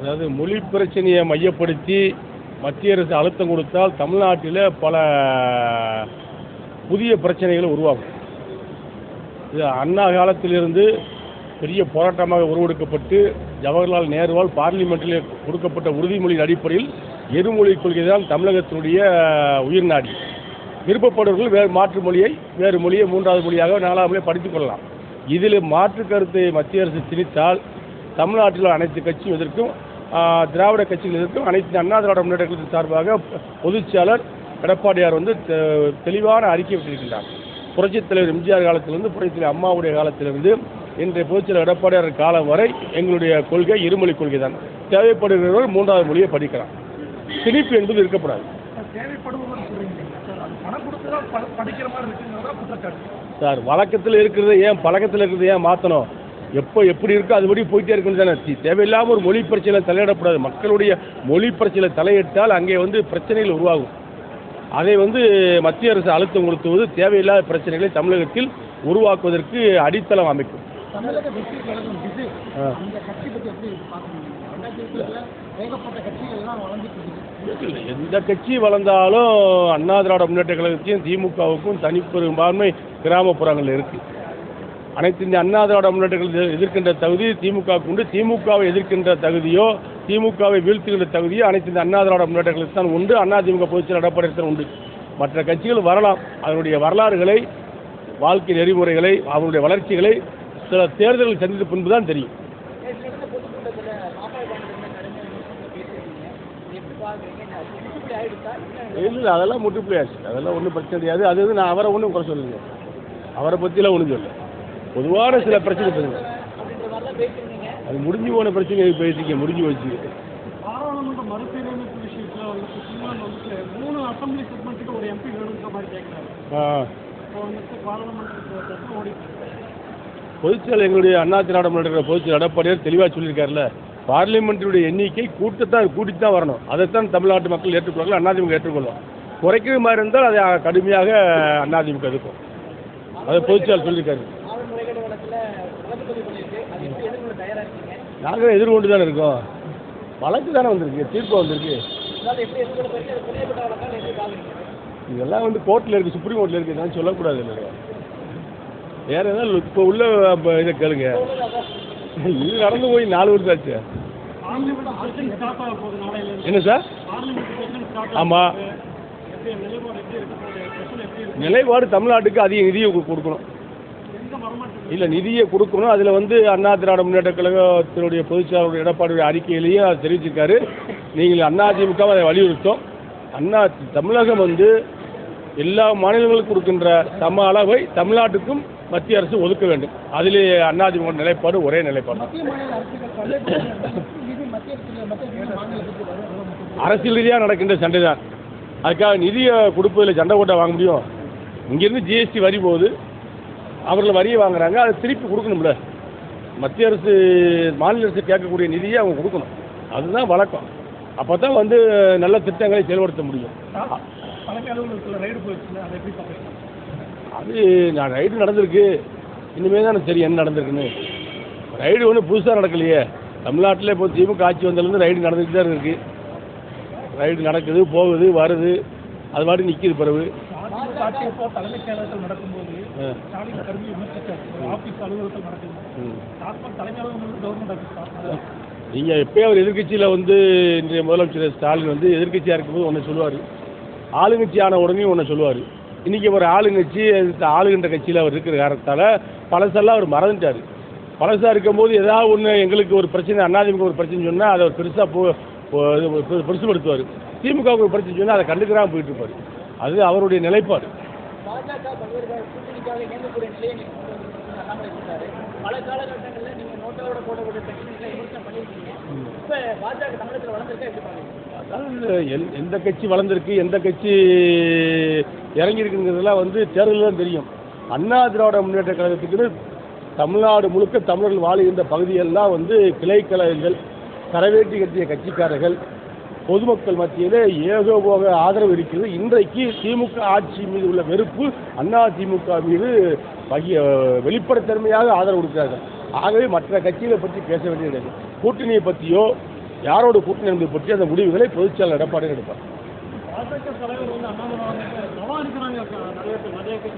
அதாவது மொழி பிரச்சனையை மையப்படுத்தி மத்திய அரசு அழுத்தம் கொடுத்தால் தமிழ்நாட்டில் பல புதிய பிரச்சனைகள் உருவாகும் இது அண்ணா காலத்திலிருந்து பெரிய போராட்டமாக உருவெடுக்கப்பட்டு ஜவஹர்லால் நேருவால் பார்லிமெண்ட்டில் கொடுக்கப்பட்ட உறுதிமொழியின் அடிப்படையில் எருமொழி கொள்கை தான் தமிழகத்தினுடைய உயிர்நாடி விருப்பப்படுவர்கள் வேறு மாற்று மொழியை வேறு மொழியை மூன்றாவது மொழியாக நாலாவது மொழியை படித்துக் கொள்ளலாம். இதில் மாற்று கருத்தை மத்திய அரசு திணித்தால் தமிழ்நாட்டில் அனைத்து கட்சியும் எதிர்க்கும். திராவிட கட்சிகள் எதிர்க்கும் அனைத்து அண்ணா திராவிட முன்னேற்ற கழகத்தின் சார்பாக பொதுச்செயலர் எடப்பாடியார் வந்து தெளிவான அறிக்கை விட்டிருக்கின்றார். புரட்சித் தலைவர் எம்ஜிஆர் காலத்திலிருந்து புரட்சித் தலைவர் அம்மாவுடைய காலத்திலிருந்து இன்றைய பொதுச்செயலர் எடப்பாடியார் காலம் வரை எங்களுடைய கொள்கை இருமொழி கொள்கை தான் தேவைப்படுகிறவர் மூன்றாவது மொழியை படிக்கலாம். திணிப்பு என்பது குற்றச்சாட்டு. சார் வழக்கத்தில் இருக்கிறத ஏன் பழக்கத்தில் இருக்கிறத ஏன் மாற்றணும் எப்போ எப்படி இருக்கோ அதுபடி போயிட்டே இருக்கணும் தானே. தேவையில்லாமல் ஒரு மொழி பிரச்சனை தலையிடக்கூடாது மக்களுடைய மொழி பிரச்சனை தலையிட்டால் அங்கே வந்து பிரச்சனைகள் உருவாகும். அதை வந்து மத்திய அரசு அழுத்தம் கொடுத்துவது தேவையில்லாத பிரச்சனைகளை தமிழகத்தில் உருவாக்குவதற்கு அடித்தளம் அமைக்கும். இருக்குது எந்த கட்சி வளர்ந்தாலும் அண்ணா திராவிட முன்னேற்ற கழகத்தையும் திமுகவுக்கும் தனிப்பெரும்பான்மை கிராமப்புறங்களில் இருக்கு. அனைத்து இந்த அண்ணா திராவிட முன்னேற்ற எதிர்க்கின்ற தகுதி திமுகவுக்கு உண்டு. திமுகவை எதிர்க்கின்ற தகுதியோ திமுகவை வீழ்த்துகின்ற தகுதியோ அனைத்து இந்த அண்ணா திராவிட தான் உண்டு. அண்ணா திமுக பொதுச்செயலர் எடப்பாடி உண்டு. மற்ற கட்சிகள் வரலாம். அதனுடைய வரலாறுகளை வாழ்க்கை நெறிமுறைகளை அவருடைய வளர்ச்சிகளை சில தேர்தல்கள் சந்தித்த பின்பு தான் தெரியும். இல்லை அதெல்லாம் முற்றுப்புள்ளி ஆச்சு. அதெல்லாம் ஒன்றும் பிரச்சனை கிடையாது. அது வந்து நான் அவரை ஒன்றும் குறை சொல்லுங்க அவரை பற்றிலாம் ஒன்றும் சொல்லு பொதுவான சில பிரச்சனை சொல்லுங்க. அது முடிஞ்சு போன பிரச்சனை பேசிக்க முடிஞ்சு வச்சு. பொதுச்செயலர் எங்களுடைய அண்ணா திராவிட முன்னேற்ற பொதுச்செயலர் எடப்பாடியார் தெளிவாக சொல்லியிருக்காருல்ல பார்லிமெண்ட்டுடைய எண்ணிக்கை கூட்டத்தான் கூட்டிட்டு தான் வரணும். அதைத்தான் தமிழ்நாட்டு மக்கள் ஏற்றுக்கொள்வார்கள் அதிமுக ஏற்றுக்கொள்ளும். குறைக்கிற மாதிரி இருந்தால் அதை கடுமையாக அதிமுக எதிர்க்கும். அதை பொதுச்செயலர் சொல்லியிருக்காரு. நாங்கள் எதிர்கொண்டு தானே இருக்கோம் வழக்கு தானே வந்திருக்கு தீர்ப்பு வந்திருக்கு இதெல்லாம் வந்து கோர்ட்டில் இருக்குது சுப்ரீம் கோர்ட்டில் இருக்குது இதெல்லாம் சொல்லக்கூடாது இல்லையா வேற ஏதாவது இப்போ உள்ள இதை கேளுங்க இது நடந்து போய் நாலு வருஷம் ஆச்சு. என்ன சார் பார்லிமெண்ட் செஷன் ஸ்டார்ட் ஆமா. எப்படி நிலைப்பாடு தமிழ்நாட்டுக்கு அதிக நிதியை கொடுக்கணும் இல்லை நிதியை கொடுக்கணும். அதில் வந்து அண்ணா திராவிட முன்னேற்ற கழகத்தினுடைய பொதுச்செயலாளர் எடப்பாடியுடைய அறிக்கையிலையும் அதை தெரிவிச்சிருக்காரு. நீங்கள் அதிமுக அதை வலியுறுத்தும். அண்ணா தமிழகம் வந்து எல்லா மாநிலங்களுக்கும் கொடுக்கின்ற சம அளவை தமிழ்நாட்டுக்கும் மத்திய அரசு ஒதுக்க வேண்டும். அதிலே அதிமுக நிலைப்பாடு ஒரே நிலைப்பாடு. அரசியல் ரீதியாக நடக்கின்ற சண்டை தான் அதுக்காக நிதியை கொடுப்பதில் சண்டை போட்டா வாங்க முடியும். இங்கேருந்து ஜிஎஸ்டி வரி போகுது. அவர்கள் வரியை வாங்குறாங்க அதை திருப்பி கொடுக்கணும்ல. மத்திய அரசு மாநில அரசு கேட்கக்கூடிய நிதியை அவங்க கொடுக்கணும். அதுதான் வழக்கம். அப்போ தான் வந்து நல்ல திட்டங்களை செயல்படுத்த முடியும். அதை நான் ரைடு நடந்திருக்கு. இனிமேல் தான் தெரியும் என்ன நடந்திருக்குன்னு. ரைடு ஒன்றும் புதுசாக நடக்கலையே. தமிழ்நாட்டில் இப்போ திமுக ஆட்சி வந்ததுலேருந்து ரைடு நடந்துட்டு தான் இருக்கு. ரைடு நடக்குது போகுது வருது. அது மாதிரி நிற்கிது பிறகு. அதிமுக ஆட்சி இப்போ தலைமைச் செயலகத்தில் நடக்கும்போது. ஸ்டாலின் கருவி விமர்சிச்சார் ஒரு ஆஃபீஸ் அலுவலகத்தில் நடக்குது. டாஸ்மாக் தலைமை அலுவலகம் கவர்மெண்ட் ஆஃபீஸ் தான். நீங்கள் எப்பயும் அவர் எதிர்க்கட்சியில் வந்து இன்றைய முதலமைச்சர் ஸ்டாலின் வந்து எதிர்க்கட்சியாக இருக்கும்போது ஒன்று சொல்லுவார். ஆளுங்கட்சி ஆன உடனே ஒன்று சொல்லுவார். இன்றைக்கி ஒரு ஆளுங்கட்சி ஆளுகின்ற கட்சியில் அவர் இருக்கிற காரணத்தால் பழசெல்லாம் அவர் மறந்துட்டார். பழசாக இருக்கும்போது ஏதாவது ஒன்று எங்களுக்கு ஒரு பிரச்சனை அண்ணாதிமுக ஒரு பிரச்சனை சொன்னால் அதை பெருசாக போ பெருசுபடுத்துவார். திமுகவுக்கு ஒரு பிரச்சனை சொன்னால் அதை கண்டுக்கிறாம போயிட்டு இருப்பார். அது அவருடைய நிலைப்பாடு. பல காலகட்டங்களில் நீங்க நோட்டோட போடக்கூடிய அதாவது எந்த கட்சி வளர்ந்துருக்கு எந்த கட்சி இறங்கியிருக்குங்கிறதெல்லாம் வந்து தேர்தலில் தான் தெரியும். அண்ணா திராவிட முன்னேற்ற கழகத்துக்குன்னு தமிழ்நாடு முழுக்க தமிழர்கள் வாழுகின்ற பகுதியெல்லாம் வந்து கிளை கழகங்கள் கரவேட்டி கட்டிய கட்சிக்காரர்கள் பொதுமக்கள் மத்தியிலே ஏகோபோக ஆதரவு இருக்கிறது. இன்றைக்கு திமுக ஆட்சி மீது உள்ள வெறுப்பு அண்ணா திமுக மீது வகி வெளிப்படைத்தன்மையாக ஆதரவு கொடுக்கிறார்கள். ஆகவே மற்ற கட்சிகளை பற்றி பேச வேண்டியது கூட்டணியை பற்றியோ யாரோட கூட்டணி என்பது பற்றி அந்த முடிவுகளை பொதுச்செயலாளர் எடப்பாடி எடுப்பார்.